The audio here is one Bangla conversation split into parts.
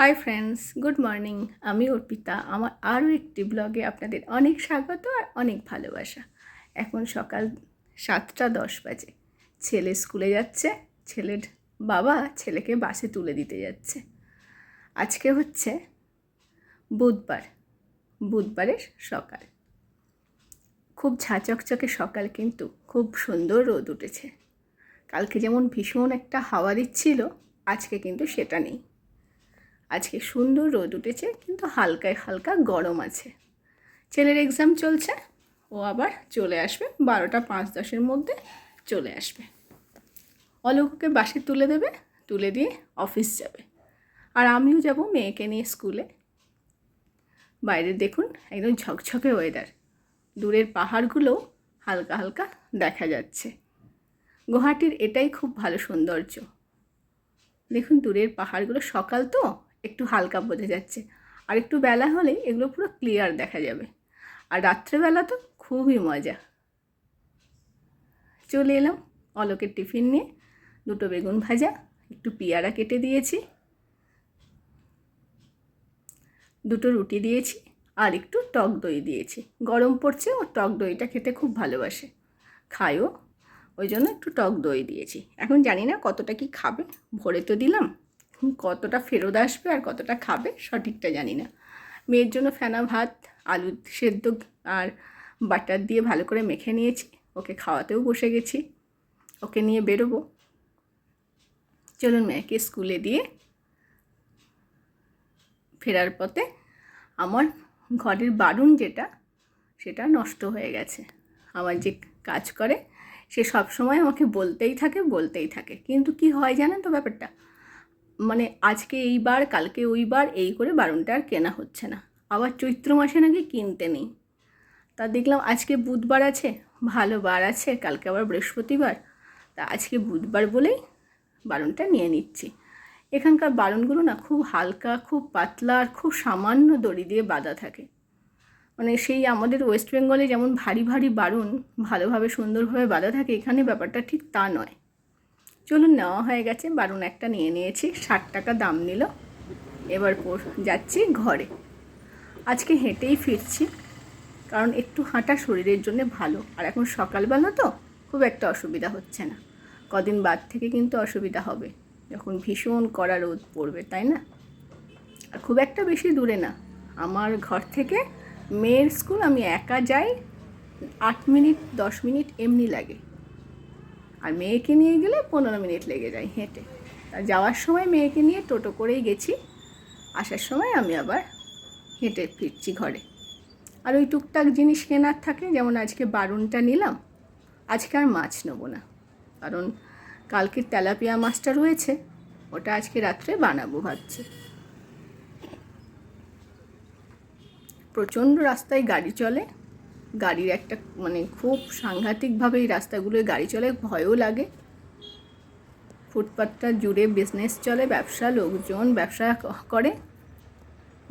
হাই ফ্রেন্ডস গুড মর্নিং আমি অর্পিতা। আমার আরও একটি ব্লগে আপনাদের অনেক স্বাগত আর অনেক ভালোবাসা। এখন সকাল সাতটা দশ বাজে। ছেলে স্কুলে যাচ্ছে। ছেলের বাবা ছেলেকে বাসে তুলে দিতে যাচ্ছে। আজকে হচ্ছে বুধবার। বুধবারের সকাল। খুব ঝাঁচকচকে সকাল কিন্তু খুব সুন্দর রোদ উঠেছে। কালকে যেমন ভীষণ একটা হাওয়া দিচ্ছিল, আজকে কিন্তু সেটা নেই। আজকে সুন্দর রোদ উঠেছে, কিন্তু হালকায় হালকা গরম আছে। ছেলের এক্সাম চলছে, ও আবার চলে আসবে, বারোটা পাঁচ দশের মধ্যে চলে আসবে। অলোককে বাসে তুলে দেবে, তুলে দিয়ে অফিস যাবে। আর আমিও যাব মেয়েকে নিয়ে স্কুলে বাইরে দেখুন, একদম ঝকঝকে ওয়েদার দূরের পাহাড়গুলো হালকা হালকা দেখা যাচ্ছে। গুয়াহাটির এটাই খুব ভালো সৌন্দর্য। দেখুন, দূরের পাহাড়গুলো সকাল তো একটু হালকা বোঝা যাচ্ছে। আর একটু বেলা হলে এগুলো পুরো ক্লিয়ার দেখা যাবে। আর রাত্রেবেলা তো খুবই মজা। চলে এলাম অলোকের টিফিন নিয়ে। দুটো বেগুন ভাজা, একটু পেয়ারা কেটে দিয়েছি। দুটো রুটি দিয়েছি আর একটু টক দই দিয়েছি। গরম পড়ছে, ও টক দইটা খেতে খুব ভালোবাসে। খায়ও, ওই জন্য একটু টক দই দিয়েছি। এখন জানি না কতটা কি খাবে, ভরে তো দিলাম। কতটা ফেরত আসবে আর কতটা খাবে, সঠিকটা জানি না। মেয়ের জন্য ফেনা ভাত, আলু সেদ্ধ আর বাটার দিয়ে ভালো করে মেখে নিয়েছি। ওকে খাওয়াতেও বসে গেছি। ওকে নিয়ে বেরোবো। চলুন মেয়েকে স্কুলে দিয়ে ফেরার পথে আমার ঘরের বারুন যেটা, সেটা নষ্ট হয়ে গেছে। আমার যে কাজ করে, সে সব সময় আমাকে বলতেই থাকে বলতেই থাকে। কিন্তু কি হয় জানেন তো ব্যাপারটা? মানে আজকে এইবার, কালকে ওইবার, এই করে বারুনটা আর কেনা হচ্ছে না। আবার চৈত্র মাসে নাকি কিনতে নেই। তা দেখলাম আজকে বুধবার আছে, ভালো বার আছে, কালকে আবার বৃহস্পতিবার। তা আজকে বুধবার বলেই বারুনটা নিয়ে নিচ্ছি। এখানকার বারুনগুলো না খুব হালকা, খুব পাতলা আর খুব সামান্য দড়ি দিয়ে বাঁধা থাকে। মানে সেই আমাদের ওয়েস্ট বেঙ্গলে যেমন ভারী ভারী বারুন ভালোভাবে সুন্দরভাবে বাঁধা থাকে, এখানে ব্যাপারটা ঠিক তা নয়। চলুন নেওয়া হয়ে গেছে। বারুন একটা নিয়ে নিয়েছি, ষাট টাকা দাম নিল। এবার যাচ্ছি ঘরে। আজকে হেঁটেই ফিরছি, কারণ একটু হাঁটা শরীরের জন্য ভালো। আর এখন সকালবেলা তো খুব একটা অসুবিধা হচ্ছে না। কদিন বাদ থেকে কিন্তু অসুবিধা হবে। যখন ভীষণ কড়া রোদ পড়বে, তাই না? আর খুব একটা বেশি দূরে না। আমার ঘর থেকে মেয়ের স্কুল আমি একা যাই, আট মিনিট, দশ মিনিট এমনি লাগে। আর মেয়েকে নিয়ে গেলে পনেরো মিনিট লেগে যায় হেঁটে। আর যাওয়ার সময় মেয়েকে নিয়ে টোটো করেই গেছি। আসার সময় আমি আবার হেঁটে ফিরছি ঘরে। আর ওই টুকটাক জিনিস কেনার থাকে, যেমন আজকে বারুনটা নিলাম, আজকে আর মাছ নেব না। কারণ কালকের তেলাপিয়া মাছটা রয়েছে, ওটা আজকে রাত্রে বানাবো ভাবছি। প্রচণ্ড রাস্তায় গাড়ি চলে গাড়ির একটা মানে খুব সাংঘাতিকভাবে এই রাস্তাগুলোয় গাড়ি চলে, ভয়ও লাগে। ফুটপাথটা জুড়ে বিজনেস চলে, ব্যবসা, লোকজন ব্যবসা করে।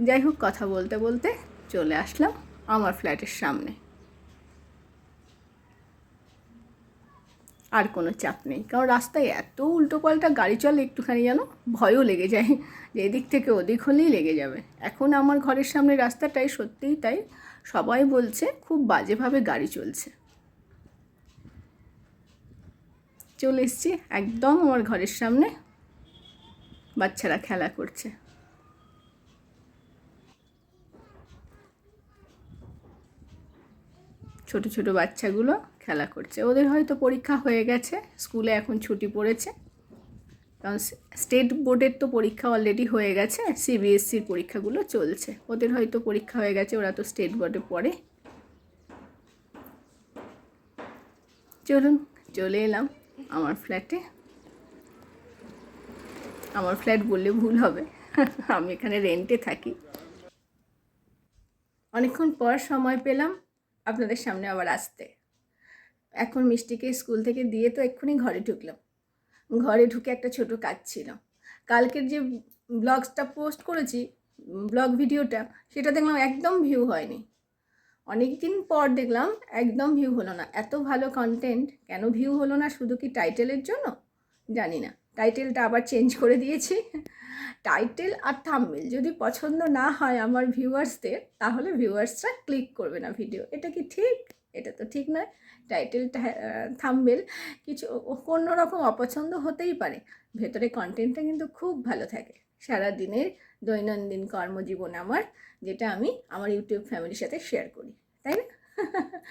যাই হোক, কথা বলতে বলতে চলে আসলাম আমার ফ্ল্যাটের সামনে। আর কোনো চাপ নেই, কারণ রাস্তায় এত উল্টোপাল্টা গাড়ি চলে একটুখানি যেন ভয়ও লেগে যায়। যে এদিক থেকে ওদিক হলেই লেগে যাবে। এখন আমার ঘরের সামনে রাস্তাটাই সত্যিই তাই। সবাই বলছে, খুব বাজেভাবে গাড়ি চলছে। চলে এসছি একদম আমার ঘরের সামনে। বাচ্চারা খেলা করছে। ছোট ছোট বাচ্চাগুলো খেলা করছে। ওদের হয়তো পরীক্ষা হয়ে গেছে, স্কুলে এখন ছুটি পড়েছে। কারণ স্টেট বোর্ডের তো পরীক্ষা অলরেডি হয়ে গেছে, আর সিবিএসসির পরীক্ষাগুলো চলছে। ওদের হয়তো পরীক্ষা হয়ে গেছে, ওরা তো স্টেট বোর্ডে পড়ে। চলুন, চলে এলাম আমার ফ্ল্যাটে আমার ফ্ল্যাট বললে ভুল হবে, আমি এখানে রেন্টে থাকি। অনেকক্ষণ পর সময় পেলাম, আপনাদের সামনে আবার আসতে। এখন মিষ্টিকে স্কুল থেকে দিয়ে তো এক্ষুনি ঘরে ঢুকলাম। ঘরে ঢুকে একটা ছোট কাজ ছিল। কালকের যে ব্লগসটা পোস্ট করেছি, ব্লগ ভিডিওটা, সেটা দেখলাম একদম ভিউ হয়নি। অনেক দিন পর দেখলাম একদম ভিউ হলো না। এত ভালো কন্টেন্ট কেন ভিউ হলো না? শুধু কি টাইটেলের জন্য? জানি না। টাইটেলটা আবার চেঞ্জ করে দিয়েছি। টাইটেল আর থাম্বেল যদি পছন্দ না হয় আমার ভিউয়ার্সদের তাহলে ভিউয়ার্সরা ক্লিক করবে না ভিডিও এটা কি ঠিক? এটা তো ঠিক নয়। টাইটেলটা থাম্বেল কিছু কোনো রকম অপছন্দ হতেই পারে। ভেতরে কন্টেন্টটা কিন্তু খুব ভালো থাকে। সারা দিনের দৈনন্দিন কর্মজীবন আমার, যেটা আমি আমার ইউটিউব ফ্যামিলির সাথে শেয়ার করি, তাই না?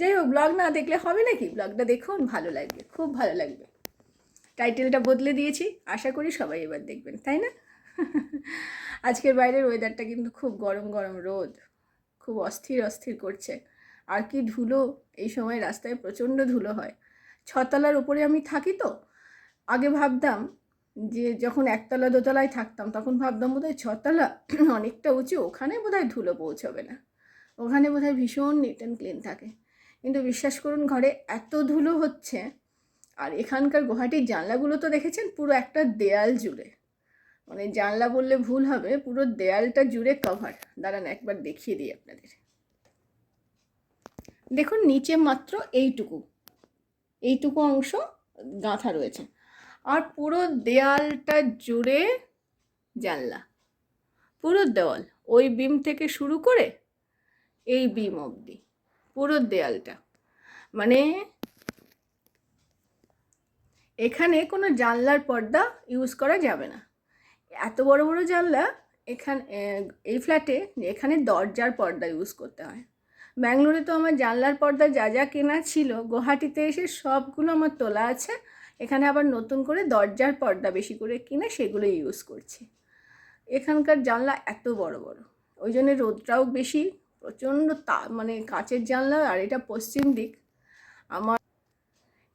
যাই হোক ব্লগ না দেখলে হবে নাকি ব্লগটা দেখুন, ভালো লাগবে, খুব ভালো লাগবে। টাইটেলটা বদলে দিয়েছি, আশা করি সবাই এবার দেখবেন, তাই না? আজকের বাইরের ওয়েদারটা কিন্তু খুব গরম গরম রোদ, খুব অস্থির অস্থির করছে। আর কি ধুলো? এই সময় রাস্তায় প্রচণ্ড ধুলো হয়। ছতলার উপরে আমি থাকি তো। আগে ভাবতাম যে যখন একতলা দোতলায় থাকতাম, তখন ভাবতাম বোধহয় ছতলা অনেকটা উঁচু, ওখানে বোধহয় ধুলো পৌঁছবে না। ওখানে বোধহয় ভীষণ নিট অ্যান্ড ক্লিন থাকে। কিন্তু বিশ্বাস করুন, ঘরে এত ধুলো হচ্ছে, আর এখানকার গুহাটির জানলাগুলো তো দেখেছেন? পুরো একটা দেয়াল জুড়ে। মানে জানলা বললে ভুল হবে, পুরো দেয়ালটা জুড়ে কভার দাঁড়ান, একবার দেখিয়ে দিই আপনাদের। দেখুন, নিচে মাত্র এইটুকু। এইটুকু অংশ গাঁথা রয়েছে। আর পুরো দেয়ালটা জুড়ে জানলা। পুরো দেওয়াল। ওই বিম থেকে শুরু করে এই বিম অবধি। পুরো দেয়ালটা। মানে এখানে কোনো জানলার পর্দা ইউজ করা যাবে না। এত বড় বড় জানলা এখানে এই ফ্ল্যাটে এখানে দরজার পর্দা ইউজ করতে হয়। ব্যাঙ্গালোরে তো আমার জানলার পর্দা যা যা কেনা ছিল, গুয়াহাটিতে এসে সবগুলো আমার তোলা আছে। এখানে আবার নতুন করে দরজার পর্দা বেশি করে কিনে সেগুলো ইউজ করছি। এখানকার জানলা এত বড় বড়। ওই জন্য রোদটাও বেশি, প্রচণ্ড তা মানে কাঁচের জানলা আর এটা পশ্চিম দিক। আমার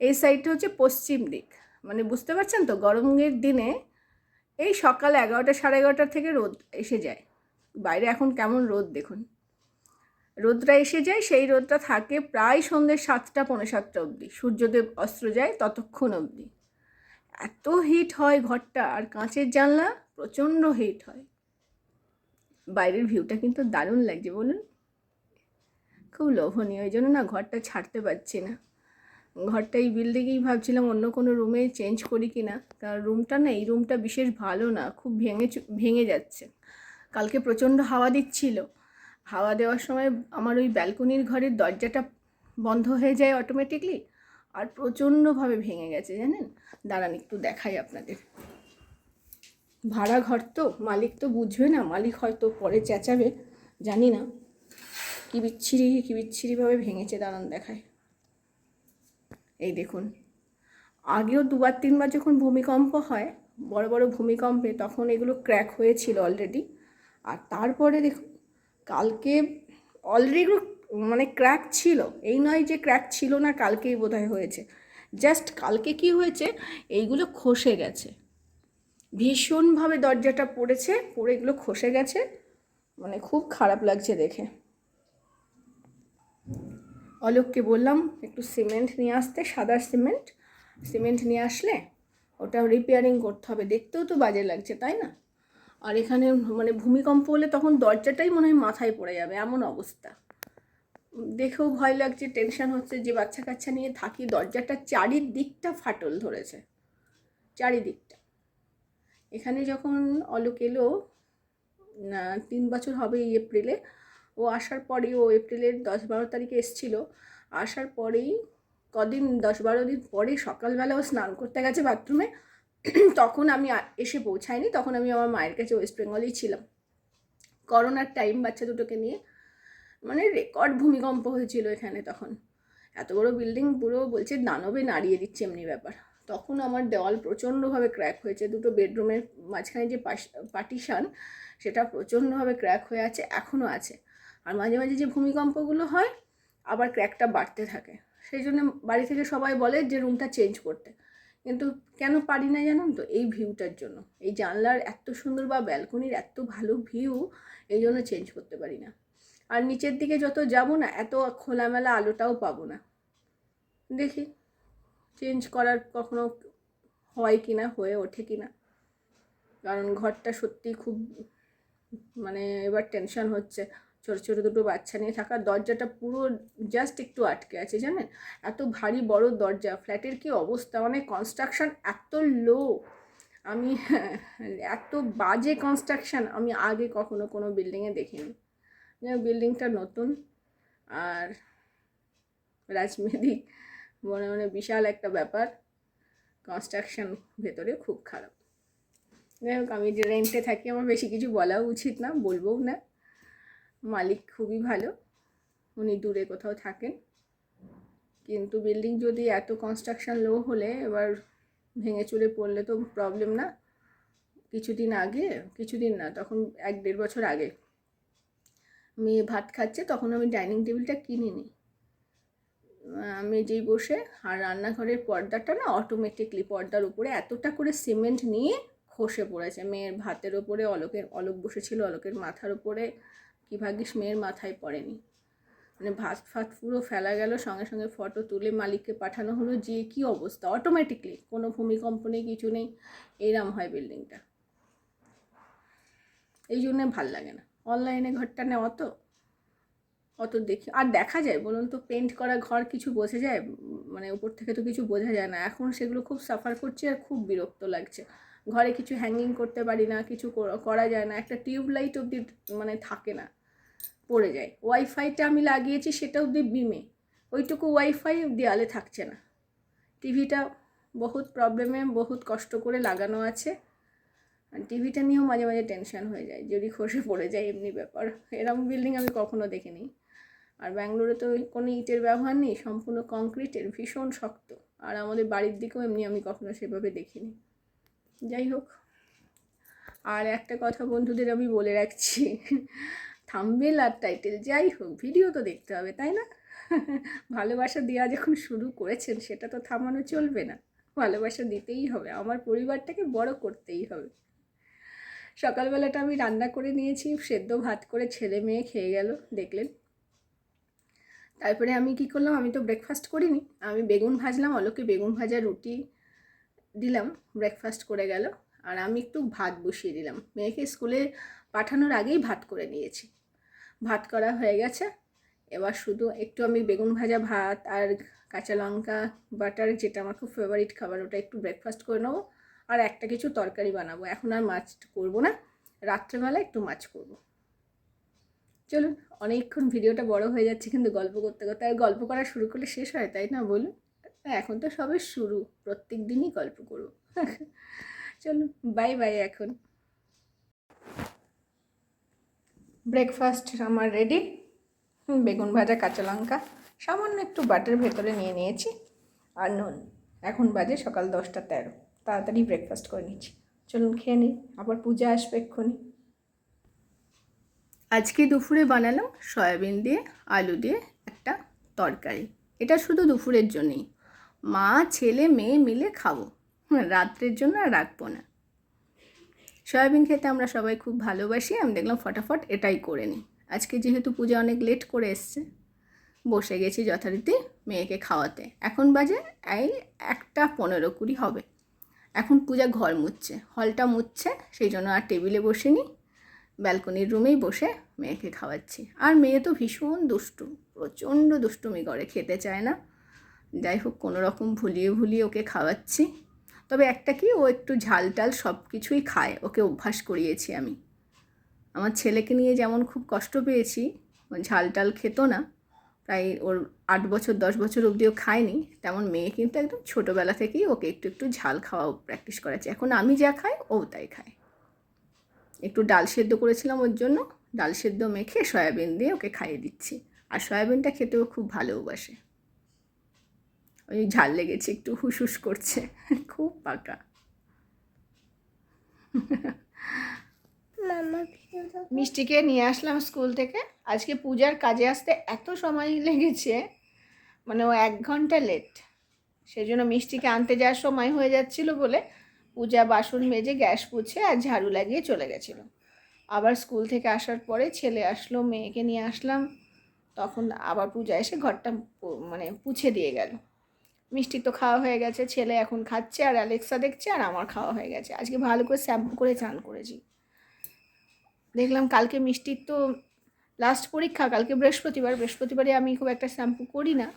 এই সাইডটা হচ্ছে পশ্চিম দিক। মানে বুঝতে পারছেন তো, গরমের দিনে এই সকাল এগারোটা সাড়ে এগারোটা থেকে রোদ এসে যায়। বাইরে এখন কেমন রোদ দেখুন। রোদটা এসে যায়, সেই রোদটা থাকে প্রায় সন্ধ্যে সাতটা পৌনে সাতটা অবধি। সূর্যদেব অস্ত্র যায় ততক্ষণ অবধি। এত হিট হয় ঘরটা, আর কাঁচের জানলা প্রচণ্ড হিট হয়। বাইরের ভিউটা কিন্তু দারুণ লাগছে, বলুন। খুব লোভনীয় ওই জন্য না ঘরটা ছাড়তে পারছি না। ঘরটা এই বিল্ডিংয়েই ভাবছিলাম অন্য কোনো রুমে চেঞ্জ করি কি না কারণ রুমটা না, এই রুমটা বিশেষ ভালো না, খুব ভেঙে ভেঙে যাচ্ছে। কালকে প্রচণ্ড হাওয়া দিচ্ছিল। হাওয়া দেওয়ার সময় আমার ওই ব্যালকনির ঘরের দরজাটা বন্ধ হয়ে যায় অটোমেটিকলি আর প্রচণ্ডভাবে ভেঙে গেছে, জানেন? দাঁড়ান, একটু দেখাই আপনাদের। ভাড়া ঘর তো, মালিক তো বুঝবে না, মালিক হয়তো পরে চেঁচাবে, জানি না। কী বিচ্ছিরি, কী বিচ্ছিরিভাবে ভেঙেছে, দাঁড়ান দেখায় এই দেখুন, আগেও দুবার, তিনবার যখন ভূমিকম্প হয়, বড় বড় ভূমিকম্পে, তখন এগুলো ক্র্যাক হয়েছিল অলরেডি আর তারপরে দেখুন কালকে অলরেডি মানে ক্র্যাক ছিল। এই নয় যে ক্র্যাক ছিল না, কালকেই বোধহয় হয়েছে। জাস্ট কালকে কি হয়েছে, এইগুলো খসে গেছে। ভীষণভাবে দরজাটা পড়েছে, পড়ে এগুলো খসে গেছে। মানে খুব খারাপ লাগছে দেখে। অলোককে বললাম, একটু সিমেন্ট নিয়ে আসতে, সাদা সিমেন্ট সিমেন্ট নিয়ে আসলে ওটা রিপেয়ারিং করতে হবে। দেখতেও তো বাজে লাগছে, তাই না? আর এখানে মানে ভূমিকম্প হলে তখন দরজাটাই মনে হয় মাথায় পড়ে যাবে, এমন অবস্থা। দেখেও ভয় লাগছে টেনশন হচ্ছে যে বাচ্চা কাচ্চা নিয়ে থাকি, দরজাটা চারিদিকটা ফাটল ধরেছে। চারিদিকটা। এখানে যখন অলোক এলো তিন বছর হবে এই এপ্রিলে, ও আসার পরেই ও এপ্রিলের দশ বারো তারিখে এসছিল। আসার পরেই কদিন, দশ বারো দিন পরে সকালবেলা ও স্নান করতে গেছে বাথরুমে। তখন আমি এসে পৌঁছাইনি তখন আমি আমার মায়ের কাছে ওয়েস্ট বেঙ্গলেই ছিলাম। করোনার টাইম বাচ্চা দুটোকে নিয়ে। মানে রেকর্ড ভূমিকম্প হয়েছিল এখানে তখন। এত বড় বিল্ডিং পুরো বলছে দানবে নাড়িয়ে দিচ্ছে এমনি ব্যাপার। তখন আমার দেওয়াল প্রচণ্ডভাবে ক্র্যাক হয়েছে। দুটো বেডরুমের মাঝখানে যে পার্টিশান সেটা প্রচণ্ডভাবে ক্র্যাক হয়ে আছে এখনও আছে। আর মাঝে মাঝে যে ভূমিকম্পগুলো হয়, আবার ক্র্যাকটা বাড়তে থাকে। সেই জন্য বাড়ি থেকে সবাই বলে যে রুমটা চেঞ্জ করতে। কিন্তু কেন পারি না জানুন তো? এই ভিউটার জন্য। এই জানলার এত সুন্দর বা ব্যালকনির এত ভালো ভিউ এই জন্য চেঞ্জ করতে পারি না। আর নিচের দিকে যত যাব না, এত খোলামেলা আলোটাও পাবো না। দেখি চেঞ্জ করার কখনো হয় কি না হয়ে ওঠে কি না কারণ ঘরটা সত্যি খুব মানে এবার টেনশন হচ্ছে। ছোটো ছোটো দুটো বাচ্চা নিয়ে থাকা দরজাটা পুরো জাস্ট একটু আটকে আছে, জানেন? এত ভারী বড় দরজা, ফ্ল্যাটের কি অবস্থা? মানে কনস্ট্রাকশন এত লো আমি এত বাজে কনস্ট্রাকশন আমি আগে কখনো কোনো বিল্ডিংয়ে দেখিনি। বিল্ডিংটা নতুন। আর রাজমেদি মনে মনে বিশাল একটা ব্যাপার। কনস্ট্রাকশন ভেতরে খুব খারাপ। যাই হোক, আমি যে রেন্টে থাকি, আমার বেশি কিছু বলাও উচিত না, বলবও না। মালিক খুবই ভালো। উনি দূরে কোথাও থাকেন। কিন্তু বিল্ডিং যদি এত কনস্ট্রাকশন লো হলে, এবার ভেঙে চুরে পড়লে তো প্রবলেম না। কিছুদিন আগে, কিছুদিন না, তখন এক দেড় বছর আগে মেয়ে ভাত খাচ্ছে, তখন আমি ডাইনিং টেবিলটা কিনিনি। মেঝেই বসে, আর রান্নাঘরের পর্দাটা না অটোমেটিকলি পর্দার উপরে এতটা করে সিমেন্ট নিয়ে খসে পড়েছে। মেয়ের ভাতের ওপরে অলোকের, অলোক বসেছিল অলোকের মাথার ওপরে কি ভাগ্যিস মেয়ের মাথায় পড়েনি। মানে ভাত ফাত পুরো ফেলা গেল, সঙ্গে সঙ্গে ফটো তুলে মালিককে পাঠানো হলো যে কি অবস্থা। অটোমেটিকলি কোনো ভূমিকম্প নেই, কিছু নেই এইরম হয় বিল্ডিংটা এই জন্যে ভালো লাগে না। অনলাইনে ঘরটা নেওয়া তো, অত দেখি, আর দেখা যায়, বলুন তো পেন্ট করা ঘর কিছু বোঝা যায়? মানে উপর থেকে তো কিছু বোঝা যায় না। এখন সেগুলো খুব সাফার করছে আর খুব বিরক্ত লাগছে। ঘরে কিছু হ্যাঙ্গিং করতে পারি না, কিছু করা যায় না। একটা টিউব লাইট অবধি মানে থাকে না। পড়ে যায়। ওয়াইফাইটা আমি লাগিয়েছি সেটা অবধি বিমে ওইটুকু ওয়াইফাই দেয়ালে থাকছে না। টিভিটা বহুত প্রবলেমে বহুত কষ্ট করে লাগানো আছে। আর টিভিটা নিয়েও মাঝে মাঝে টেনশন হয়ে যায়, যদি খসে পড়ে যায়, এমনি ব্যাপার। এরকম বিল্ডিং আমি কখনো দেখিনি। আর ব্যাঙ্গালোরে তো কোনো ইটের ব্যবহার নেই, সম্পূর্ণ কংক্রিটের ভীষণ শক্ত। আর আমাদের বাড়ির দিকেও এমনি আমি কখনো সেভাবে দেখিনি। যাই হোক। আর একটা কথা বন্ধুদের আমি বলে রাখছি। থাম্বেল আর টাইটেল যাই হোক ভিডিও তো দেখতে হবে, তাই না? ভালোবাসা দেওয়া যখন শুরু করেছেন, সেটা তো থামানো চলবে না। ভালোবাসা দিতেই হবে, আমার পরিবারটাকে বড় করতেই হবে। সকালবেলাটা আমি রান্না করে নিয়েছি, সেদ্ধ ভাত করে ছেলে মেয়ে খেয়ে গেল, দেখলেন? তারপরে আমি কি করলাম, আমি তো ব্রেকফাস্ট করিনি, আমি বেগুন ভাজলাম, অলোকে বেগুন ভাজা রুটি দিলাম ব্রেকফাস্ট করে গেল, আর আমি একটু ভাত বসিয়ে দিলাম। মেয়েকে স্কুলে পাঠানোর আগেই ভাত করে নিয়েছি। ভাত করা হয়ে গেছে। এবার শুধু একটু আমি বেগুন ভাজা ভাত আর কাঁচা লঙ্কা বাটার, যেটা আমার খুব ফেভারিট খাবার, ওটা একটু ব্রেকফাস্ট করে নেব। আর একটা কিছু তরকারি বানাবো। এখন আর মাছ করব না। রাত্রেবেলা একটু মাছ করব। চলুন, অনেকক্ষণ ভিডিওটা বড় হয়ে যাচ্ছে, কিন্তু গল্প করতে করতে আর গল্প করা শুরু করলে শেষ হয়, তাই না বলুন? এখন তো সবে শুরু। প্রত্যেক দিনই গল্প করব। চলুন বাই বাই এখন। ব্রেকফাস্ট আমার রেডি বেগুন ভাজা, কাঁচা লঙ্কা, সামান্য একটু বাটার ভেতরে নিয়ে নিয়েছি আর নুন। এখন বাজে সকাল দশটা তেরো। তাড়াতাড়ি ব্রেকফাস্ট করে নিচ্ছি। চলুন খেয়ে নিই, আবার পূজা আসবে এক্ষুনি। আজকে দুপুরে বানালাম সয়াবিন দিয়ে, আলু দিয়ে একটা তরকারি। এটা শুধু দুপুরের জন্যই। মা, ছেলে, মেয়ে মিলে খাব। রাত্রের জন্য আর রাখব না। সয়াবিন খেতে আমরা সবাই খুব ভালোবাসি, আমি দেখলাম ফটাফট এটাই করে নিই। আজকে যেহেতু পূজা অনেক লেট করে এসছে, বসে গেছি যথারীতি মেয়েকে খাওয়াতে। এখন বাজে এই একটা পনেরো কুড়ি হবে। এখন পূজা ঘর মুচ্ছে হলটা মুচ্ছে সেই জন্য আর টেবিলে বসিনি ব্যালকনির রুমেই বসে মেয়েকে খাওয়াচ্ছি। আর মেয়ে তো ভীষণ দুষ্টু, প্রচণ্ড দুষ্টুমি করে, খেতে চায় না। যাই হোক, কোনো রকম ভুলিয়ে ভুলিয়ে ওকে খাওয়াচ্ছি। তবে একটা কি, ও একটু ঝাল টাল সব কিছুই খায়। ওকে অভ্যাস করিয়েছি আমি। আমার ছেলেকে নিয়ে যেমন খুব কষ্ট পেয়েছি ঝাল টাল খেত না। প্রায় ওর আট বছর, দশ বছর অবধিও খায়নি। তেমন মেয়ে কিন্তু একদম ছোটোবেলা থেকেই ওকে একটু একটু ঝাল খাওয়া প্র্যাকটিস করেছে এখন আমি যা খাই, ও তাই খায়। একটু ডাল সেদ্ধ করেছিলাম ওর জন্য। ডাল সেদ্ধ মেখে সয়াবিন দিয়ে ওকে খাইয়ে দিচ্ছি। আর সয়াবিনটা খেতেও খুব ভালোবাসে ওই ঝাল লেগেছে একটু হুস করছে। খুব পাকা। মিষ্টিকে নিয়ে আসলাম স্কুল থেকে। আজকে পূজার কাজে আসতে এত সময় লেগেছে মানে ও এক ঘণ্টা লেট সেই জন্য মিষ্টিকে আনতে যাওয়ার সময় হয়ে যাচ্ছিল বলে পূজা বাসন মেজে গ্যাস পুছে আর ঝাড়ু লাগিয়ে চলে গেছিল। আবার স্কুল থেকে আসার পরে ছেলে আসলো মেয়েকে নিয়ে আসলাম। তখন আবার পূজা এসে ঘরটা মানে পুছে দিয়ে গেল। মিষ্টি তো খাওয়া হয়ে গেছে, ছেলে এখন খাচ্ছে আর অ্যালেক্সা দেখছে আর আমার খাওয়া হয়ে গেছে। আজকে ভালো করে শ্যাম্পু করে চান করেছি। দেখলাম কালকে মিষ্টির তো লাস্ট পরীক্ষা, কালকে বৃহস্পতিবার। বৃহস্পতিবারে আমি খুব একটা শ্যাম্পু করি না,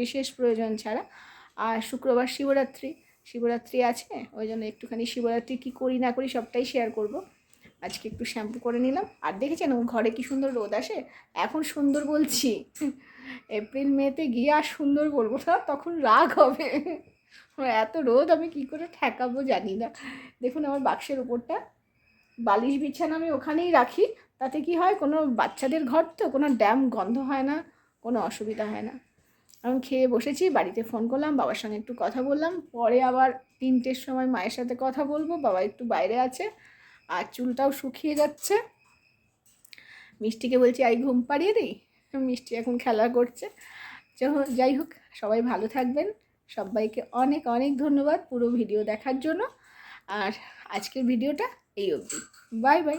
বিশেষ প্রয়োজন ছাড়া। আর শুক্রবার শিবরাত্রি শিবরাত্রি আছে, ওই জন্য একটুখানি শিবরাত্রি কী করি না করি সবটাই শেয়ার করব। আজকে একটু শ্যাম্পু করে নিলাম। আর দেখেছেন ঘরে কি সুন্দর রোদ আসে? এখন সুন্দর বলছি। এপ্রিল মেতে গিয়ে আর সুন্দর বলব না, তখন রাগ হবে। এত রোদ, আমি কি করে ঠেকাবো জানি না। দেখুন আমার বাক্সের উপরটা, বালিশ বিছানা আমি ওখানেই রাখি, তাতে কি হয়, কোনো বাচ্চাদের ঘর তো, কোনো ড্যাম গন্ধ হয় না, কোনো অসুবিধা হয় না। আমি খেয়ে বসেছি, বাড়িতে ফোন করলাম, বাবার সঙ্গে একটু কথা বললাম, পরে আবার তিনটের সময় মায়ের সাথে কথা বলব, বাবা একটু বাইরে আছে, আর চুলটাও শুকিয়ে যাচ্ছে। মিষ্টিকে বলছি, আই ঘুম পাড়িয়ে দিই? মিষ্টি এখন খেলা করছে। যাই হোক, সবাই ভালো থাকবেন। সবাইকে অনেক অনেক ধন্যবাদ পুরো ভিডিও দেখার জন্য। আর আজকের ভিডিওটা এই অবধি। Bye bye.